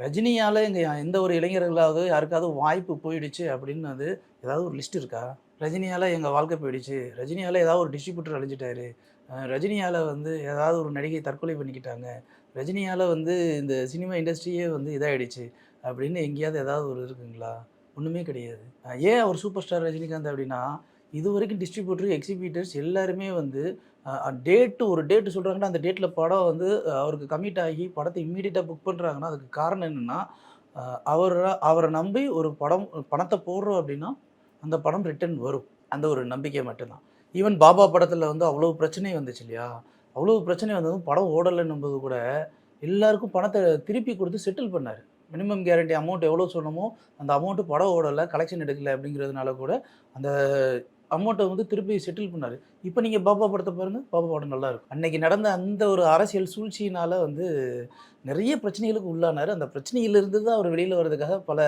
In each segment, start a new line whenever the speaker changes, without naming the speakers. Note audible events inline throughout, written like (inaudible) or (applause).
ரஜினியால் இங்கே எந்த ஒரு இளைஞர்களாவது யாருக்காவது வாய்ப்பு போயிடுச்சு அப்படின்னு அது ஏதாவது ஒரு லிஸ்ட் இருக்கா? ரஜினியால் எங்கள் வாழ்க்கை போயிடுச்சு. ரஜினியால் ஏதாவது ஒரு டிஸ்ட்ரிபியூட்டர் அழிஞ்சிட்டாரு. ரஜினியால் வந்து ஏதாவது ஒரு நடிகை தற்கொலை பண்ணிக்கிட்டாங்க. ரஜினியால் வந்து இந்த சினிமா இண்டஸ்ட்ரியே வந்து இதாகிடுச்சு அப்படின்னு எங்கேயாவது ஏதாவது ஒரு இருக்குங்களா? ஒன்றுமே கிடையாது. ஏன் அவர் சூப்பர் ஸ்டார் ரஜினிகாந்த் அப்படின்னா இது வரைக்கும் டிஸ்ட்ரிபியூட்டர் எக்ஸிபியூட்டர்ஸ் எல்லாருமே வந்து டேட்டு ஒரு டேட்டு சொல்கிறாங்கன்னா அந்த டேட்டில் படம் வந்து அவருக்கு கமிட் ஆகி படத்தை இம்மீடியட்டாக புக் பண்ணுறாங்கன்னா அதுக்கு காரணம் என்னென்னா அவரை அவரை நம்பி ஒரு படம் பணத்தை போடுறோம் அப்படின்னா அந்த படம் ரிட்டர்ன் வரும். அந்த ஒரு நம்பிக்கை மட்டும்தான். ஈவன் பாபா படத்தில் வந்து அவ்வளோ பிரச்சனை வந்துச்சு இல்லையா? அவ்வளோ பிரச்சனை வந்ததும் படம் ஓடலைன்னும் போது கூட எல்லாருக்கும் பணத்தை திருப்பி கொடுத்து செட்டில் பண்ணார். மினிமம் கேரண்டி அமௌண்ட் எவ்வளோ சொன்னமோ அந்த அமௌண்ட்டு படம் ஓடலை கலெக்ஷன் எடுக்கல அப்படிங்கிறதுனால கூட அந்த அமௌண்ட்டை வந்து திருப்பி செட்டில் பண்ணார். இப்போ நீங்கள் பாபா படத்தை பாருங்கள் பாபா படம் நல்லாயிருக்கும். அன்றைக்கி நடந்த அந்த ஒரு அரசியல் சூழ்ச்சியினால் வந்து நிறைய பிரச்சனைகளுக்கு உள்ளானார். அந்த பிரச்சனையிலிருந்து தான் அவர் வெளியில் வர்றதுக்காக பல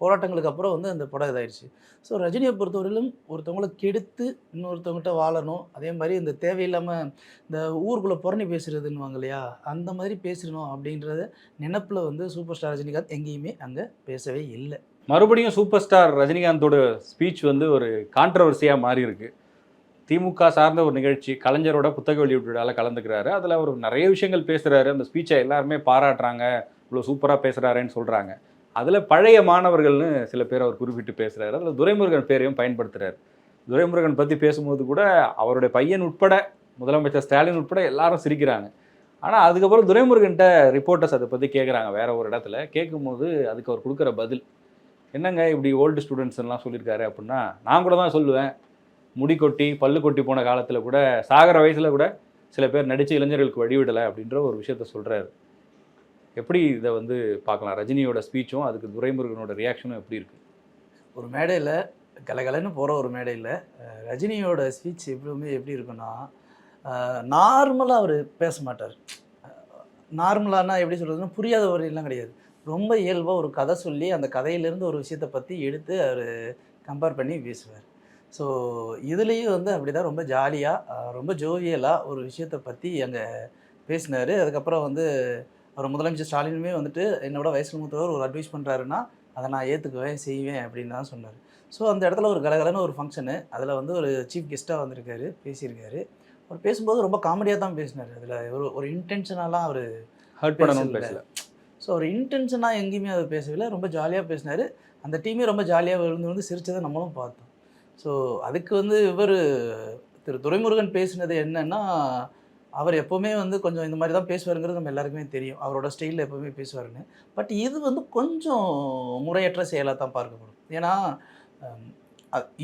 போராட்டங்களுக்கு அப்புறம் வந்து அந்த படம் இதாயிடுச்சு ஸோ ரஜினியை பொறுத்தவரையிலும் ஒருத்தவங்கள கெடுத்து இன்னொருத்தவங்ககிட்ட வாழணும். அதே மாதிரி இந்த தேவையில்லாமல் இந்த ஊருக்குள்ளே புறணி பேசுறதுன்னுவாங்க இல்லையா அந்த மாதிரி பேசணும் அப்படின்றத நினப்பில் வந்து சூப்பர் ஸ்டார் ரஜினிகாந்த் எங்கேயுமே அங்கே பேசவே இல்லை.
மறுபடியும் சூப்பர் ஸ்டார் ரஜினிகாந்தோட ஸ்பீச் வந்து ஒரு கான்ட்ரவர்சியாக மாறி இருக்கு திமுக சார்ந்த ஒரு நிகழ்ச்சி கலைஞரோட புத்தக வெளியீட்டுல கலந்துக்கிறாரு. அதில் அவர் நிறைய விஷயங்கள் பேசுகிறாரு அந்த ஸ்பீச்சை எல்லாருமே பாராட்டுறாங்க. இவ்வளோ சூப்பராக பேசுகிறாருன்னு சொல்கிறாங்க அதில் பழைய மாணவர்கள்னு சில பேர் அவர் குறிப்பிட்டு பேசுகிறாரு அதில் துரைமுருகன் பேரையும் பயன்படுத்துகிறார் துரைமுருகன் பற்றி பேசும்போது கூட அவருடைய பையன் உட்பட முதலமைச்சர் ஸ்டாலின் உட்பட எல்லாரும் சிரிக்கிறாங்க. ஆனால் அதுக்கப்புறம் துரைமுருகன்ட்ட ரிப்போர்ட்டர்ஸ் அதை பற்றி கேட்குறாங்க வேற ஒரு இடத்துல. கேட்கும்போது அதுக்கு அவர் கொடுக்குற பதில் என்னங்க இப்படி ஓல்டு ஸ்டூடெண்ட்ஸ் எல்லாம் சொல்லியிருக்காரு அப்படின்னா நான் கூட தான் சொல்லுவேன். முடி கொட்டி பல்லு கொட்டி போன காலத்தில் கூட சாகிற வயசில் கூட சில பேர் நடித்த இளைஞர்களுக்கு வழிவிடலை அப்படின்ற ஒரு விஷயத்த சொல்கிறாரு எப்படி இதை வந்து பார்க்கலாம்? ரஜினியோட ஸ்பீச்சும் அதுக்கு துரைமுருகனோட ரியாக்ஷனும் எப்படி இருக்குது
ஒரு மேடையில் கலகலன்னு போகிற ஒரு மேடையில் ரஜினியோட ஸ்பீச் எப்பவுமே எப்படி இருக்குன்னா நார்மலாக அவர் பேச மாட்டார். நார்மலானா எப்படி சொல்கிறதுன்னா புரியாத வரையெல்லாம் கிடையாது. ரொம்ப இயல்பாக ஒரு கதை சொல்லி அந்த கதையிலேருந்து ஒரு விஷயத்தை பற்றி எடுத்து அவர் கம்பேர் பண்ணி பேசுவார். ஸோ இதுலேயும் வந்து அப்படி தான் ரொம்ப ஜாலியாக ரொம்ப ஜோவியலாக ஒரு விஷயத்தை பற்றி அங்கே பேசினார். அதுக்கப்புறம் வந்து அவர் முதலமைச்சர் ஸ்டாலினுமே வந்துட்டு என்னோட வயசில் மூத்தவர் ஒரு அட்வைஸ் பண்ணுறாருன்னா அதை நான் ஏற்றுக்குவேன் செய்வேன் அப்படின்னு தான் சொன்னார். ஸோ அந்த இடத்துல ஒரு கலகலன்னு ஒரு ஃபங்க்ஷனு அதில் வந்து ஒரு சீஃப் கெஸ்ட்டாக வந்திருக்காரு பேசியிருக்காரு. அவர் பேசும்போது ரொம்ப காமெடியாக தான் பேசினார். அதில் ஒரு ஒரு இன்டென்ஷனாலாம் அவர்
ஹர்ட் பண்ணணும்னு
பேசல. ஸோ ஒரு இன்டென்ஷனாக எங்கேயுமே அவர் பேசவில்லை. ரொம்ப ஜாலியாக பேசினார். அந்த டீமே ரொம்ப ஜாலியாக விழுந்து வந்து சிரிச்சதை நம்மளும் பார்த்தோம். ஸோ அதுக்கு வந்து இவர் திரு துரைமுருகன் பேசினது என்னென்னா அவர் எப்போவுமே வந்து கொஞ்சம் இந்த மாதிரி தான் பேசுவாருங்கிறது நம்ம எல்லாருக்குமே தெரியும். அவரோட ஸ்டைலில் எப்போவுமே பேசுவாருன்னு. பட் இது வந்து கொஞ்சம் முறையற்ற செயலாக தான் பார்க்கப்படும். ஏன்னா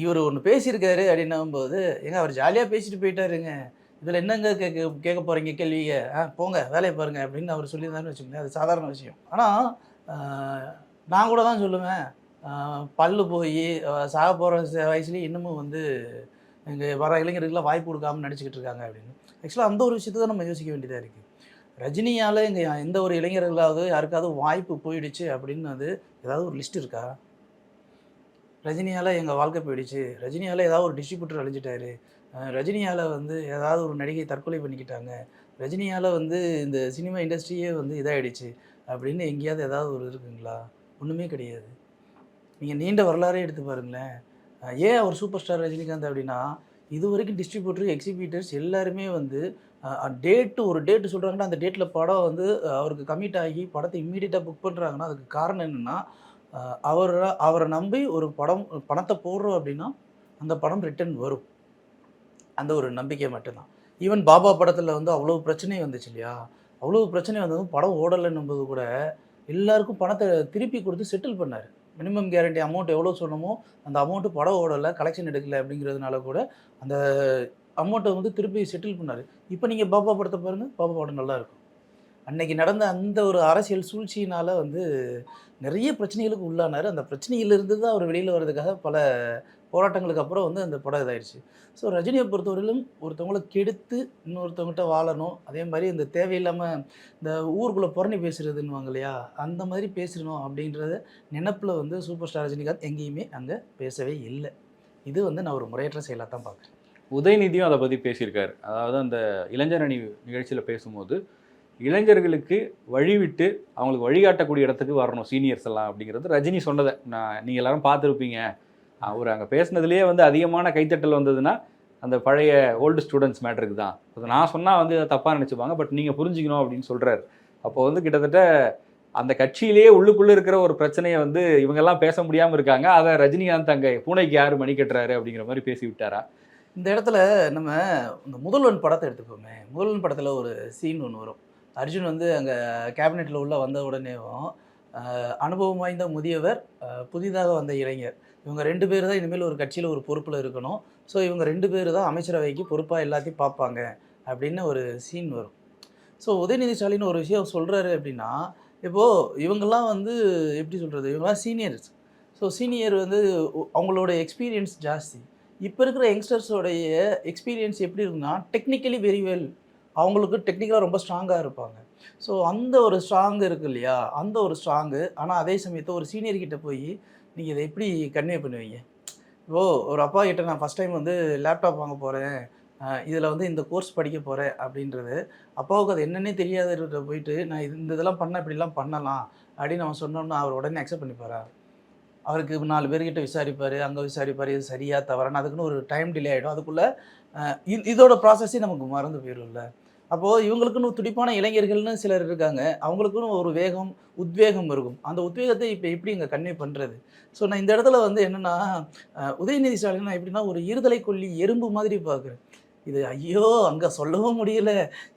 இவர் ஒன்று பேசியிருக்காரு அப்படின்னும் போது ஏங்க அவர் ஜாலியாக பேசிட்டு போயிட்டாருங்க. இதில் என்னங்க கேட்க கேட்க போகிறீங்க கேள்விங்க ஆ போங்க வேலையை பாருங்க அப்படின்னு அவர் சொல்லியிருந்தாருன்னு வச்சுக்கோங்களேன் அது சாதாரண விஷயம். ஆனால் நான் கூட தான் சொல்லுவேன் பல்லு போய் சாக போகிற வயசுலேயும் இன்னமும் வந்து இங்கே வர இளைஞர்களுக்குலாம் வாய்ப்பு கொடுக்காம நடிச்சுக்கிட்டு இருக்காங்க அப்படின்னு. ஆக்சுவலாக அந்த ஒரு விஷயத்தை தான் நம்ம யோசிக்க வேண்டியதாக இருக்குது ரஜினியால் இங்கே எந்த ஒரு இளைஞர்களாவது யாருக்காவது வாய்ப்பு போயிடுச்சு அப்படின்னு அது ஏதாவது ஒரு லிஸ்ட் இருக்கா? ரஜினியால் எங்கள் வாழ்க்கை போயிடுச்சு ரஜினியால் ஏதாவது ஒரு டிஸ்ட்ரிபியூட்டர் அழிஞ்சிட்டாரு ரஜினியால் வந்து ஏதாவது ஒரு நடிகை தற்கொலை பண்ணிக்கிட்டாங்க. ரஜினியால் வந்து இந்த சினிமா இண்டஸ்ட்ரியே வந்து இதாகிடுச்சு அப்படின்னு எங்கேயாவது ஏதாவது ஒரு இருக்குங்களா? ஒன்றுமே கிடையாது. நீங்கள் நீண்ட வரலாறே எடுத்து பாருங்களேன். ஏன் அவர் சூப்பர் ஸ்டார் ரஜினிகாந்த் அப்படின்னா இது வரைக்கும் டிஸ்ட்ரிபியூட்டர் எக்ஸிபியூட்டர்ஸ் எல்லாருமே வந்து டேட்டு ஒரு டேட்டு சொல்கிறாங்கன்னா அந்த டேட்டில் படம் வந்து அவருக்கு கமிட் ஆகி படத்தை இம்மீடியட்டாக புக் பண்ணுறாங்கன்னா அதுக்கு காரணம் என்னென்னா அவரை அவரை நம்பி ஒரு படம் பணத்தை போடுறோம் அப்படின்னா அந்த படம் ரிட்டர்ன் வரும். அந்த ஒரு நம்பிக்கை மட்டும்தான். ஈவன் பாபா படத்தில் வந்து அவ்வளோ பிரச்சனை வந்துச்சு இல்லையா? அவ்வளோ பிரச்சனை வந்ததும் படம் ஓடலைன்னும் போது கூட எல்லாருக்கும் பணத்தை திருப்பி கொடுத்து செட்டில் பண்ணார். மினிமம் கேரண்டி அமௌண்ட் எவ்வளோ சொன்னமோ அந்த அமௌண்ட்டு படம் ஓடலை கலெக்ஷன் எடுக்கலை அப்படிங்கிறதுனால கூட அந்த அமௌண்ட்டை வந்து திருப்பி செட்டில் பண்ணார். இப்போ நீங்கள் பாபா படத்தை பாருங்கள் பாபா படம் நல்லா இருக்கும். அன்னைக்கு நடந்த அந்த ஒரு அரசியல் சூழ்ச்சியினால் வந்து நிறைய பிரச்சனைகளுக்கு உள்ளானார். அந்த பிரச்சனையிலிருந்து தான் அவர் வெளியில் வர்றதுக்காக பல போராட்டங்களுக்கு அப்புறம் வந்து அந்த படம் இதாயிடுச்சு ஸோ ரஜினியை பொறுத்தவரையிலும் ஒருத்தவங்களை கெடுத்து இன்னொருத்தவங்ககிட்ட வாழணும். அதே மாதிரி இந்த தேவையில்லாமல் இந்த ஊருக்குள்ளே புறணி பேசுறதுன்னுவாங்க இல்லையா? அந்த மாதிரி பேசணும் அப்படின்றத நினப்பில் வந்து சூப்பர் ஸ்டார் ரஜினிகாந்த் எங்கேயுமே அங்கே பேசவே இல்லை. இது வந்து நான் ஒரு முறையற்ற செயலாக தான் பார்க்குறேன்.
உதயநிதியும் அதை பற்றி பேசியிருக்காரு. அதாவது அந்த இளைஞர் அணி நிகழ்ச்சியில் பேசும்போது இளைஞர்களுக்கு வழிவிட்டு அவங்களுக்கு வழிகாட்டக்கூடிய இடத்துக்கு வரணும் சீனியர்ஸ் எல்லாம் அப்படிங்கிறது ரஜினி சொன்னதை. நான் நீங்கள் எல்லாரும் பார்த்துருப்பீங்க. அவர் அங்கே பேசுனதுலேயே வந்து அதிகமான கைத்தட்டல் வந்ததுன்னா அந்த பழைய ஓல்டு ஸ்டூடெண்ட்ஸ் மேட்டருக்கு தான். அது நான் சொன்னால் வந்து தப்பாக நினச்சிப்பாங்க பட் நீங்கள் புரிஞ்சுக்கணும் அப்படின்னு சொல்கிறாரு அப்போ வந்து கிட்டத்தட்ட அந்த கட்சியிலேயே உள்ளுக்குள்ளே இருக்கிற ஒரு பிரச்சனையை வந்து இவங்கெல்லாம் பேச முடியாமல் இருக்காங்க. அதை ரஜினிகாந்த் அங்கே பூனைக்கு யார் மணி கட்டுறாரு அப்படிங்கிற மாதிரி பேசி விட்டாரா?
இந்த இடத்துல நம்ம இந்த முதல்வன் படத்தை எடுத்துக்கோமே முதல்வன் படத்தில் ஒரு சீன் ஒன்று வரும். அர்ஜுன் வந்து அங்கே கேபினெட்டில் உள்ளே வந்த உடனேவும் அனுபவம் வாய்ந்த முதியவர் புதிதாக வந்த இளைஞர். இவங்க ரெண்டு பேர் தான் இனிமேல் ஒரு கட்சியில் ஒரு பொறுப்பில் இருக்கணும். ஸோ இவங்க ரெண்டு பேர் தான் அமைச்சரவைக்கு பொறுப்பாக எல்லாத்தையும் பார்ப்பாங்க அப்படின்னு ஒரு சீன் வரும். ஸோ உதயநிதி ஸ்டாலின் ஒரு விஷயம் சொல்கிறாரு அப்படின்னா இப்போது இவங்கெல்லாம் வந்து எப்படி சொல்கிறது இவங்கெல்லாம் சீனியர்ஸ் ஸோ சீனியர் வந்து அவங்களோட எக்ஸ்பீரியன்ஸ் ஜாஸ்தி. இப்போ இருக்கிற யங்ஸ்டர்ஸோடைய எக்ஸ்பீரியன்ஸ் எப்படி இருக்குன்னா டெக்னிக்கலி வெரி வெல் அவங்களுக்கு டெக்னிக்கலாக ரொம்ப ஸ்ட்ராங்காக இருப்பாங்க. ஸோ அந்த ஒரு ஸ்ட்ராங் இருக்கு இல்லையா? அந்த ஒரு ஸ்ட்ராங்கு ஆனால் அதே சமயத்தை ஒரு சீனியர்கிட்ட போய் நீங்கள் இதை எப்படி கன்வே பண்ணுவீங்க? ஓ ஒரு அப்பா கிட்ட நான் ஃபஸ்ட் டைம் வந்து லேப்டாப் வாங்க போகிறேன் இதில் வந்து இந்த கோர்ஸ் படிக்க போகிறேன் அப்படின்றது. அப்பாவுக்கு அது என்னன்னே தெரியாத போயிட்டு நான் இந்த இதெல்லாம் பண்ணால் இப்படிலாம் பண்ணலாம் அப்படின்னு அவன் சொன்னோம்னா அவர் உடனே அக்செப்ட் பண்ணிப்பாரா? அவருக்கு நாலு பேர்கிட்ட விசாரிப்பார் அங்கே விசாரிப்பார் இது சரியாக தவறான்னு அதுக்குன்னு ஒரு டைம் டிலே ஆகிடும் அதுக்குள்ளே இதோட ப்ராசஸே நமக்கு மறந்து போயிடும்ல. அப்போது இவங்களுக்குன்னு துடிப்பான இளைஞர்கள்னு சிலர் இருக்காங்க. அவங்களுக்குன்னு ஒரு வேகம் உத்வேகம் இருக்கும். அந்த உத்வேகத்தை இப்போ எப்படி இங்கே கன்வே பண்ணுறது ஸோ நான் இந்த இடத்துல வந்து என்னென்னா உதயநிதி ஸ்டாலின் நான் எப்படின்னா ஒரு இருதலை கொல்லி எறும்பு மாதிரி பார்க்குறேன் இது ஐயோ அங்கே சொல்லவும் முடியல.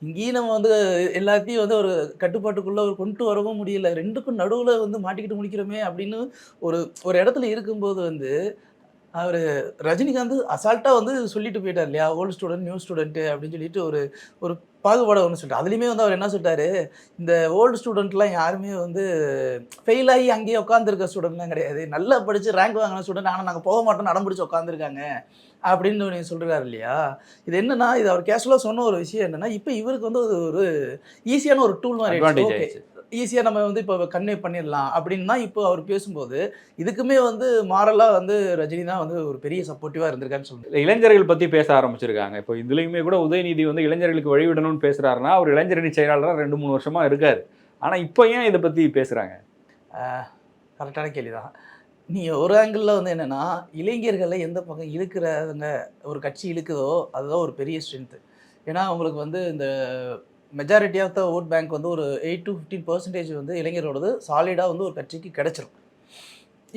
இங்கேயும் நம்ம வந்து எல்லாத்தையும் வந்து ஒரு கட்டுப்பாட்டுக்குள்ளே ஒரு கொண்டு வரவும் முடியல. ரெண்டுக்கும் நடுவில் வந்து மாட்டிக்கிட்டு முடிக்கிறோமே அப்படின்னு ஒரு ஒரு இடத்துல இருக்கும்போது வந்து அவர் ரஜினிகாந்த் அசால்ட்டாக வந்து சொல்லிட்டு போயிட்டார் இல்லையா? ஓல்டு ஸ்டூடெண்ட் நியூ ஸ்டூடெண்ட்டு அப்படின்னு சொல்லிட்டு ஒரு ஒரு பாகுபாடை ஒன்று சொல்லிட்டு. அதுலேயுமே வந்து அவர் என்ன சொல்லிட்டாரு? இந்த ஓல்டு ஸ்டூடெண்ட்லாம் யாருமே வந்து ஃபெயில் ஆகி அங்கேயே உட்காந்துருக்க ஸ்டூடெண்ட்லாம் கிடையாது. நல்லா படித்து ரேங்க் வாங்கின ஸ்டூடெண்ட் ஆனால் நாங்கள் போக மாட்டோம் நடம் பிடிச்சி உட்காந்துருக்காங்க அப்படின்னு நீங்கள் சொல்கிறாரு இல்லையா? இது என்னன்னா இது அவர் கேஷுவலாக சொன்ன ஒரு விஷயம் என்னன்னா இப்போ இவருக்கு வந்து ஒரு ஈஸியான ஒரு டூல் மாதிரி
அட்வான்டேஜ்
ஓகே ஈஸியாக நம்ம வந்து இப்போ கன்வே பண்ணிடலாம் அப்படின்னு தான் இப்போ அவர் பேசும்போது இதுக்குமே வந்து மாரலாக வந்து ரஜினி தான் வந்து ஒரு பெரிய சப்போர்ட்டிவாக இருந்திருக்கான்னு
இல்ல, இளைஞர்கள் பத்தி பேச ஆரம்பிச்சிருக்காங்க. இப்போ இதுலயுமே கூட உதயநிதி வந்து இளைஞர்களுக்கு வழிவிடணும்னு பேசுறாருன்னா அவர் இளைஞரணி செயலாளராக ரெண்டு மூணு வருஷமா இருக்காரு. ஆனா இப்போ ஏன் இதை பத்தி பேசுறாங்க?
கரெக்டான கேள்வி தான் நீங்கள் ஒரு ஆங்கிளில் வந்து என்னென்னா இளைஞர்களை எந்த பக்கம் இழுக்கிறவங்க ஒரு கட்சி இழுக்குதோ அதுதான் ஒரு பெரிய ஸ்ட்ரென்த்து ஏன்னா அவங்களுக்கு வந்து இந்த majority of the vote bank வந்து ஒரு எயிட் டு ஃபிஃப்டீன் பர்சன்டேஜ் வந்து இளைஞரோடது சாலிடாக வந்து ஒரு கட்சிக்கு கிடைச்சிரும்.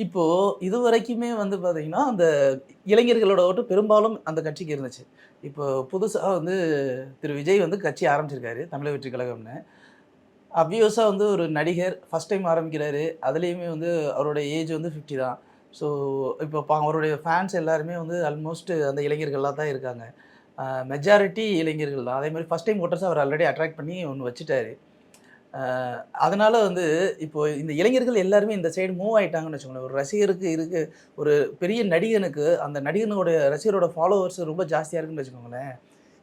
இப்போது இது வரைக்குமே வந்து பார்த்திங்கன்னா அந்த இளைஞர்களோட ஓட்டு பெரும்பாலும் அந்த கட்சிக்கு இருந்துச்சு. இப்போ புதுசாக வந்து திரு விஜய் வந்து கட்சி ஆரம்பிச்சிருக்காரு தமிழக வெற்றி கழகம்னு. அப்வியஸாக வந்து ஒரு நடிகர் ஃபஸ்ட் டைம் ஆரம்பிக்கிறாரு. அதுலேயுமே வந்து அவரோட ஏஜ் வந்து ஃபிஃப்டி தான். ஸோ இப்போ அவருடைய ஃபேன்ஸ் எல்லாருமே வந்து ஆல்மோஸ்ட் அந்த இளைஞர்களாக தான் இருக்காங்க. மெஜாரிட்டி இளைஞர்கள் தான். அதே மாதிரி ஃபஸ்ட் டைம் ஓட்டர்ஸ் அவர் ஆல்ரெடி அட்ராக்ட் பண்ணி ஒன்று வச்சுட்டாரு. அதனால் வந்து இப்போ இந்த இளைஞர்கள் எல்லாருமே இந்த சைடு மூவ் ஆகிட்டாங்கன்னு வச்சுக்கோங்களேன். ஒரு ரசிகருக்கு இருக்கு ஒரு பெரிய நடிகனுக்கு அந்த நடிகனோட ரசிகரோட ஃபாலோவர்ஸ் ரொம்ப ஜாஸ்தியாக இருக்குன்னு வச்சுக்கோங்களேன்.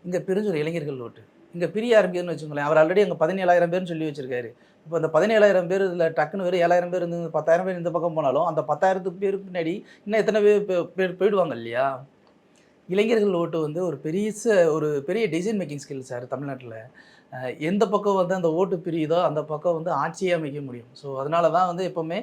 இங்கே பிரிஞ்சொரு இளைஞர்கள் ஓட்டு. இங்கே பிரிய ஆரம்பிக்குதுன்னு வச்சுக்கோங்களேன். அவர் ஆல்ரெடி அங்கே பதினேழாயிரம் பேர்னு சொல்லி வச்சிருக்காரு. இப்போ அந்த பதினேழாயிரம் பேர் இதில் டக்குன்னு வெறும் ஏழாயிரம் பேர் இருந்து பத்தாயிரம் பேர் இந்த பக்கம் போனாலும் அந்த பத்தாயிரத்துக்கு பேருக்கு பின்னாடி இன்னும் எத்தனை பேர் பேர் போயிடுவாங்க இல்லையா? இளைஞர்கள் ஓட்டு வந்து ஒரு பெரிய ஒரு பெரிய டிசைன் மேக்கிங் ஸ்கில் சார் தமிழ்நாட்டில். எந்த பக்கம் வந்து அந்த ஓட்டு பிரியுதோ அந்த பக்கம் வந்து ஆட்சியாக அமைக்க முடியும். ஸோ அதனால தான் வந்து எப்போவுமே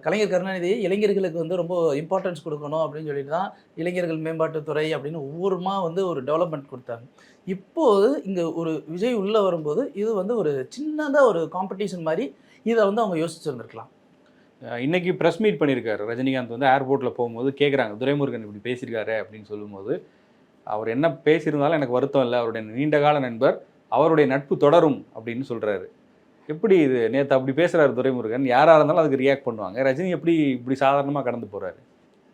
கலைஞர் கருணாநிதி இளைஞர்களுக்கு வந்து ரொம்ப இம்பார்ட்டன்ஸ் கொடுக்கணும் அப்படின்னு சொல்லிட்டு தான் இளைஞர்கள் மேம்பாட்டுத்துறை அப்படின்னு ஒவ்வொருமா வந்து ஒரு டெவலப்மெண்ட் கொடுத்தாங்க. இப்போது இங்கே ஒரு விஜய் உள்ளே வரும்போது இது வந்து ஒரு சின்னதாக ஒரு காம்படிஷன் மாதிரி இதை வந்து அவங்க யோசிச்சிருந்துருக்கலாம்.
அஹ் இன்னைக்கு ப்ரெஸ் மீட் பண்ணியிருக்காரு. ரஜினிகாந்த் வந்து ஏர்போர்ட்டில் போகும்போது கேட்குறாங்க துரைமுருகன் இப்படி பேசியிருக்காரு அப்படின்னு சொல்லும்போது அவர் என்ன பேசியிருந்தாலும் எனக்கு வருத்தம் இல்லை. அவருடைய நீண்டகால நண்பர் அவருடைய நட்பு தொடரும் அப்படின்னு சொல்கிறாரு எப்படி இது? நேற்று அப்படி பேசுகிறாரு துரைமுருகன். யாராக இருந்தாலும் அதுக்கு ரியாக்ட் பண்ணுவாங்க. ரஜினி எப்படி இப்படி சாதாரணமாக கடந்து போகிறாரு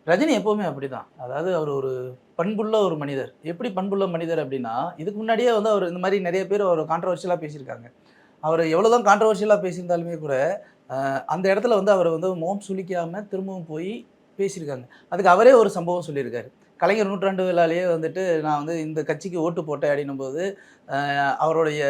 ரஜினி எப்போவுமே அப்படி தான் அதாவது அவர் ஒரு பண்புள்ள ஒரு மனிதர். எப்படி பண்புள்ள மனிதர் அப்படின்னா இதுக்கு முன்னாடியே வந்து அவர் இந்த மாதிரி நிறைய பேர் அவர் கான்ட்ரவர்ஷியலாக பேசியிருக்காங்க. அவர் எவ்வளோதான் கான்ட்ரவர்ஷியலாக பேசியிருந்தாலுமே கூட அந்த இடத்துல வந்து அவர் வந்து மோம் சுளிக்காமல் திரும்பவும் போய் பேசியிருக்காங்க. அதுக்கு அவரே ஒரு சம்பவம் சொல்லியிருக்காரு. கலைஞர் நூற்றாண்டு விழாலேயே வந்துட்டு நான் வந்து இந்த கட்சிக்கு ஓட்டு போட்டேன் அப்படின்னும் போது அவருடைய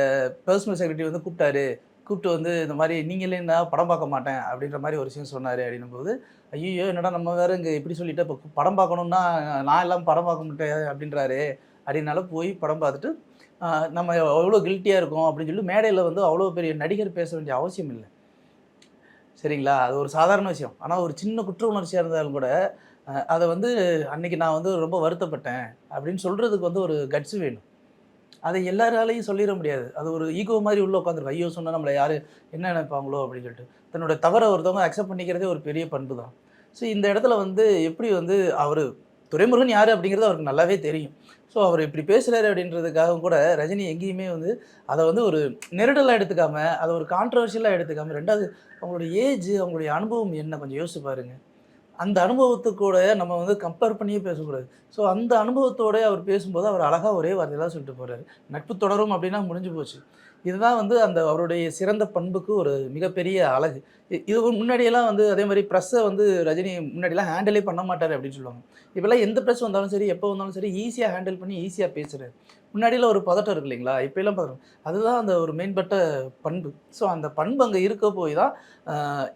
பர்சனல் செக்ரட்டரி வந்து கூப்பிட்டாரு. கூப்பிட்டு வந்து இந்த மாதிரி நீங்களே நான் படம் பார்க்க மாட்டேன் அப்படின்ற மாதிரி ஒரு விஷயம் சொன்னார் அப்படின்னும் போது ஐயோ என்னடா நம்ம வேற இங்கே இப்படி சொல்லிட்டு இப்போ படம் பார்க்கணுன்னா நான் எல்லாம் படம் பார்க்க மாட்டேன் அப்படின்றாரு. அப்படின்னால போய் படம் பார்த்துட்டு நம்ம எவ்வளோ கில்ட்டியாக இருக்கோம் அப்படின்னு சொல்லி மேடையில் வந்து அவ்வளோ பெரிய நடிகர் பேச வேண்டிய அவசியம் இல்லை. சரிங்களா? அது ஒரு சாதாரண விஷயம். ஆனால் ஒரு சின்ன குற்ற உணர்ச்சியாக இருந்தாலும் கூட அதை வந்து அன்னைக்கு நான் வந்து ரொம்ப வருத்தப்பட்டேன் அப்படின்னு சொல்கிறதுக்கு வந்து ஒரு கட்ஸ் வேணும். அதை எல்லாராலையும் சொல்லிட முடியாது. அது ஒரு ஈகோ மாதிரி உள்ள உட்காந்துருக்கும் ஐயோ சொன்னால் நம்மளை யார்? என்ன நினைப்பாங்களோ? அப்படின்னு சொல்லிட்டு. தன்னோட தவறை ஒருத்தவங்க அக்செப்ட் பண்ணிக்கிறதே ஒரு பெரிய பண்பு தான் ஸோ இந்த இடத்துல வந்து எப்படி வந்து அவர் துரைமுருகன் யார் அப்படிங்கிறது அவருக்கு நல்லாவே தெரியும். ஸோ அவர் இப்படி பேசுகிறாரு அப்படின்றதுக்காக கூட ரஜினி எங்கேயுமே வந்து அதை வந்து ஒரு நெருடலாக எடுத்துக்காம அதை ஒரு கான்ட்ரவர்ஷியலாக எடுத்துக்காம ரெண்டாவது அவங்களுடைய ஏஜ் அவங்களுடைய அனுபவம் என்ன? கொஞ்சம் யோசிச்சு பாருங்க. அந்த அனுபவத்துக்கூட நம்ம வந்து கம்பேர் பண்ணியே பேசக்கூடாது. ஸோ அந்த அனுபவத்தோட அவர் பேசும்போது அவர் அழகாக ஒரே வார்த்தையெல்லாம் சொல்லிட்டு போகிறாரு நட்பு தொடரும் அப்படின்னா முடிஞ்சு போச்சு. இதுதான் வந்து அந்த அவருடைய சிறந்த பண்புக்கு ஒரு மிகப்பெரிய அழகு. இது முன்னாடியெல்லாம் வந்து அதே மாதிரி ப்ரெஸ்ஸை வந்து ரஜினி முன்னாடியெல்லாம் ஹேண்டிலே பண்ண மாட்டார் அப்படின்னு சொல்லுவாங்க. இப்போல்லாம் எந்த ப்ரெஸ் வந்தாலும் சரி எப்போ வந்தாலும் சரி ஈஸியாக ஹேண்டில் பண்ணி ஈஸியாக பேசுகிறார் முன்னாடியெல்லாம் ஒரு பதட்டம் இருக்கு இல்லைங்களா? இப்போலாம் பதட்டம் அதுதான் அந்த ஒரு மேம்பட்ட பண்பு. ஸோ அந்த பண்பு அங்கே இருக்க போய் தான்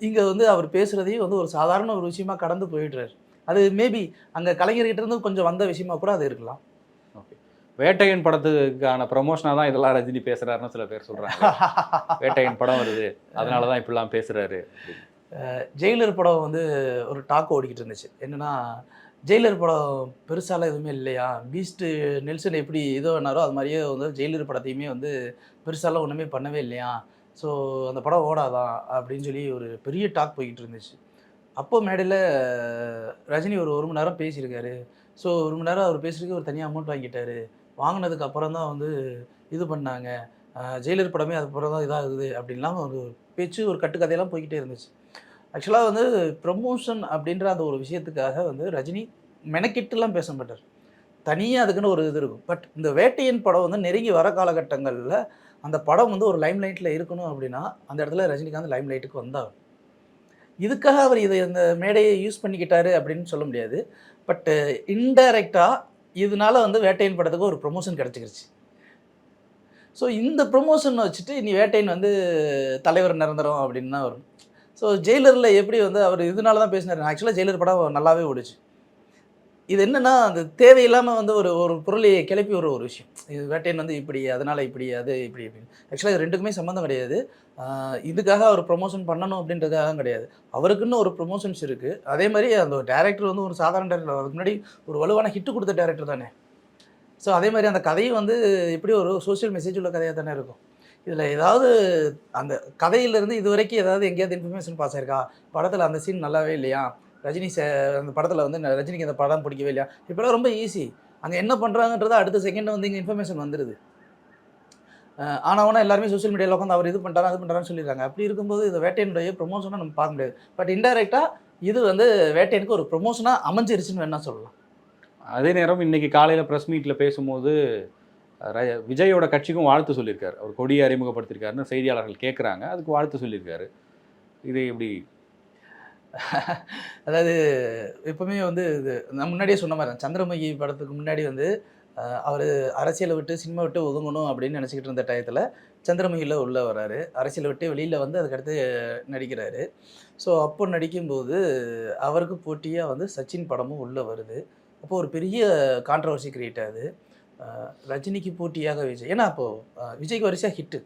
இங்கே வந்து அவர் பேசுகிறதையும் வந்து ஒரு சாதாரண ஒரு விஷயமா கடந்து போயிடுறாரு. அது மேபி அங்கே கலைஞர்கிட்ட இருந்து கொஞ்சம் வந்த விஷயமா கூட அது இருக்கலாம்.
வேட்டையன் படத்துக்கான ப்ரமோஷனாக தான் இதெல்லாம் ரஜினி பேசுறாருன்னு சில பேர் சொல்றாங்க. (laughs) வேட்டையன் படம் வருது. அதனால தான் இப்படிலாம் பேசுறாரு.
ஜெயிலர் படம் வந்து ஒரு டாக் ஓடிக்கிட்டு இருந்துச்சு. என்னன்னா ஜெயிலர் படம் பெருசாலாம் எதுவுமே இல்லையா? பீஸ்ட்டு நெல்சன் எப்படி இது பண்ணாரோ அது மாதிரியே வந்து ஜெயிலர் படத்தையுமே வந்து பெருசாலாம் ஒன்றுமே பண்ணவே இல்லையா? ஸோ அந்த படம் ஓடாதான் அப்படின்னு சொல்லி ஒரு பெரிய டாக் போய்கிட்டு இருந்துச்சு. அப்போ மேடையில் ரஜினி ஒரு ஒரு மணி நேரம் பேசியிருக்காரு. ஸோ ஒரு மணி நேரம் அவர் பேசுறதுக்கு ஒரு தனியாக அமௌண்ட் வாங்கிட்டாரு. வாங்கினதுக்கு அப்புறம் தான் வந்து இது பண்ணாங்க. ஜெயிலர் படமே அதுக்கப்புறம் தான் இதாகுது அப்படின்லாம் ஒரு பேச்சு ஒரு கட்டுக்கதையெல்லாம் போய்கிட்டே இருந்துச்சு. ஆக்சுவலாக வந்து ப்ரமோஷன் அப்படின்ற அந்த ஒரு விஷயத்துக்காக வந்து ரஜினி மெனக்கிட்டுலாம் பேச மாட்டார். தனியாக அதுக்குன்னு ஒரு இது இருக்கும். பட் இந்த வேட்டையின் படம் வந்து நெருங்கி வர காலகட்டங்களில் அந்த படம் வந்து ஒரு லைம் லைட்டில் இருக்கணும் அப்படின்னா அந்த இடத்துல ரஜினிகாந்த் லைம் லைட்டுக்கு வந்தார் இதுக்காக அவர் இதை இந்த மேடையை யூஸ் பண்ணிக்கிட்டாரு அப்படின்னு சொல்ல முடியாது. பட்டு இன்டைரக்டாக இதனால வந்து வேட்டையின் படத்துக்கு ஒரு ப்ரொமோஷன் கிடச்சிக்கிருச்சு. ஸோ இந்த ப்ரொமோஷன் வச்சுட்டு இனி வேட்டையின் வந்து தலைவர் நிரந்தரம் அப்படின்னு தான் வரும். ஸோ ஜெயிலரில் எப்படி வந்து அவர் இதனால தான் பேசினார் ஆக்சுவலாக ஜெயிலர் படம் நல்லாவே ஓடுச்சு. இது என்னன்னா அந்த தேவையில்லாமல் வந்து ஒரு ஒரு பொருளை கிளப்பி ஒரு ஒரு விஷயம். இது வேட்டையன் வந்து இப்படி அதனால் இப்படி அது இப்படி இப்படி ஆக்சுவலாக இது ரெண்டுக்குமே சம்மந்தம் கிடையாது. இதுக்காக அவர் ப்ரொமோஷன் பண்ணணும் அப்படின்றதுக்காக கிடையாது. அவருக்குன்னு ஒரு ப்ரொமோஷன்ஸ் இருக்குது அதே மாதிரி அந்த டேரக்டர் வந்து ஒரு சாதாரண டேரக்டர் அதுக்கு முன்னாடி ஒரு வலுவான ஹிட்டு கொடுத்த டேரக்டர் தானே. ஸோ அதே மாதிரி அந்த கதையும் வந்து எப்படி ஒரு சோஷியல் மெசேஜ் உள்ள கதையாக தானே இருக்கும். இதில் ஏதாவது அந்த கதையிலேருந்து இது வரைக்கும் ஏதாவது எங்கேயாவது இன்ஃபர்மேஷன் பாஸ் ஆயிருக்கா? படத்தில் அந்த சீன் நல்லாவே இல்லையா? ரஜினி அந்த படத்தில் வந்து ரஜினிக்கு அந்த படம் பிடிக்கவே இல்லையா? இப்போலாம் ரொம்ப ஈஸி அங்கே என்ன பண்ணுறாங்கன்றது அடுத்த செகண்ட் வந்து இங்கே இன்ஃபர்மேஷன் வந்துடுது ஆனால் எல்லாருமே சோஷியல் மீடியாவில் உட்காந்து அவர் இது பண்ணுறாரு அது பண்ணுறாருன்னு சொல்லிடுறாங்க. அப்படி இருக்கும்போது இந்த வேட்டையனுடைய ப்ரொமோஷனாக நம்ம பார்க்க முடியாது. பட் இன்டெரக்டாக இது வந்து வேட்டையனுக்கு ஒரு ப்ரொமோஷனாக அமைஞ்சிருச்சுன்னு வேணால் சொல்லலாம்.
அதே நேரம் இன்னைக்கு காலையில் ப்ரெஸ் மீட்டில் பேசும்போது விஜயோட கட்சிக்கும் வாழ்த்து சொல்லியிருக்காரு. அவர் கொடியை அறிமுகப்படுத்தியிருக்காருன்னு செய்தியாளர்கள் கேட்குறாங்க அதுக்கு வாழ்த்து சொல்லியிருக்காரு. இதை எப்படி
அதாவது எப்பவுமே வந்து இது நான் முன்னாடியே சொன்ன மாதிரி தான். சந்திரமுகி படத்துக்கு முன்னாடி வந்து அவர் அரசியலை விட்டு சினிமா விட்டு ஒதுங்கணும் அப்படின்னு நினச்சிக்கிட்டு இருந்த டயத்தில் சந்திரமுகியில் உள்ளே வராரு. அரசியலை விட்டு வெளியில் வந்து அதுக்கடுத்து நடிக்கிறாரு. ஸோ அப்போ நடிக்கும்போது அவருக்கு போட்டியாக வந்து சச்சின் படமும் உள்ளே வருது. அப்போது ஒரு பெரிய கான்ட்ரவர்சி க்ரியேட் ஆகுது. ரஜினிக்கு போட்டியாக விஜய் ஏன்னா அப்போது விஜய்க்கு வரிசையாக ஹிட்டு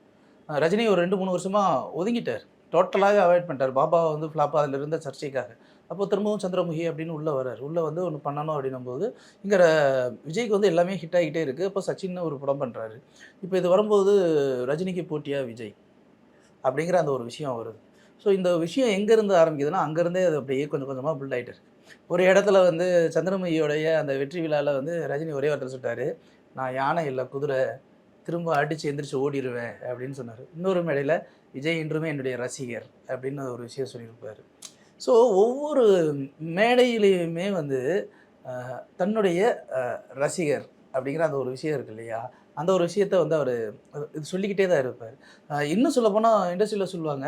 ரஜினி ஒரு ரெண்டு மூணு வருஷமாக ஒதுங்கிட்டார். டோட்டலாகவே அவாய்ட் பண்ணிட்டார். பாபா வந்து ஃப்ளாப்பாக அதில் இருந்த சர்ச்சைக்காக. அப்போ திரும்பவும் சந்திரமுகி அப்படின்னு உள்ளே வர்றார். உள்ளே வந்து ஒன்று பண்ணணும் அப்படின்னும் போது இங்கே விஜய்க்கு வந்து எல்லாமே ஹிட் ஆகிட்டே இருக்குது அப்போ சச்சின்னு ஒரு படம் பண்ணுறாரு இப்போ இது வரும்போது ரஜினிக்கு போட்டியா விஜய்? அப்படிங்கிற அந்த ஒரு விஷயம் வருது. ஸோ இந்த விஷயம் எங்கேருந்து ஆரம்பிக்குதுன்னா அங்கேருந்தே அது அப்படியே கொஞ்சம் கொஞ்சமாக பில்ட் ஆகிட்டு இருக்கு. ஒரு இடத்துல வந்து சந்திரமுகியோடைய அந்த வெற்றி விழாவில் வந்து ரஜினி ஒரே வார்த்தை சொல்லிட்டாரு நான் யானை இல்லை குதிரை. திரும்ப அடித்து எந்திரிச்சு ஓடிடுவேன் அப்படின்னு சொன்னார். இன்னொரு மேடையில் விஜய் என்றுமே என்னுடைய ரசிகர் அப்படின்னு ஒரு விஷயம் சொல்லியிருப்பார். ஸோ ஒவ்வொரு மேடையிலையுமே வந்து தன்னுடைய ரசிகர் அப்படிங்கிற அந்த ஒரு விஷயம் இருக்கு இல்லையா? அந்த ஒரு விஷயத்த வந்து அவர் இது சொல்லிக்கிட்டே தான் இருப்பார். இன்னும் சொல்லப்போனால் இண்டஸ்ட்ரியில் சொல்லுவாங்க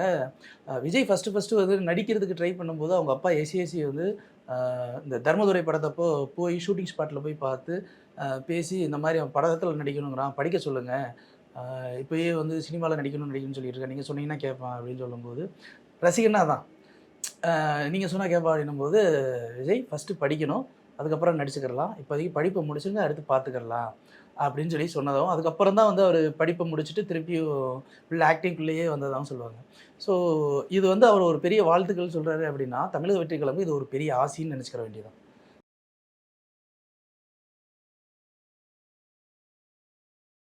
விஜய் ஃபஸ்ட்டு ஃபஸ்ட்டு வந்து நடிக்கிறதுக்கு ட்ரை பண்ணும்போது அவங்க அப்பா எஸ்சிஎஸ்சி வந்து இந்த தர்மதுரை படத்தப்போ போய் ஷூட்டிங் ஸ்பாட்டில் போய் பார்த்து பேசி இந்த மாதிரி அவன் படத்தில் நடிக்கணுங்கிறான் படிக்க சொல்லுங்கள் இப்போயே வந்து சினிமாவில் நடிக்கணும் நடிக்கணும்னு சொல்லியிருக்கேன் இருக்கேன் நீங்கள் சொன்னீங்கன்னா கேட்பான் அப்படின்னு சொல்லும்போது ரசிகனா தான் நீங்கள் சொன்னால் கேட்பா அப்படின்னும் போது விஜய் ஃபஸ்ட்டு படிக்கணும் அதுக்கப்புறம் நடிச்சுக்கிறலாம் இப்போதைக்கு படிப்பை முடிச்சுங்க அடுத்து பார்த்துக்கிறலாம் அப்படின்னு சொல்லி சொன்னதாகவும் அதுக்கப்புறம் தான் வந்து அவர் படிப்பை முடிச்சுட்டு திருப்பியும் உள்ள ஆக்டிங்குள்ளேயே வந்ததாகவும் சொல்லுவாங்க. ஸோ இது வந்து அவர் ஒரு பெரிய வாழ்த்துக்கள் சொல்கிறாரு அப்படின்னா தமிழக வெற்றிக்கிழமை இது ஒரு பெரிய ஆசின்னு நினச்சிக்கிற வேண்டியதான்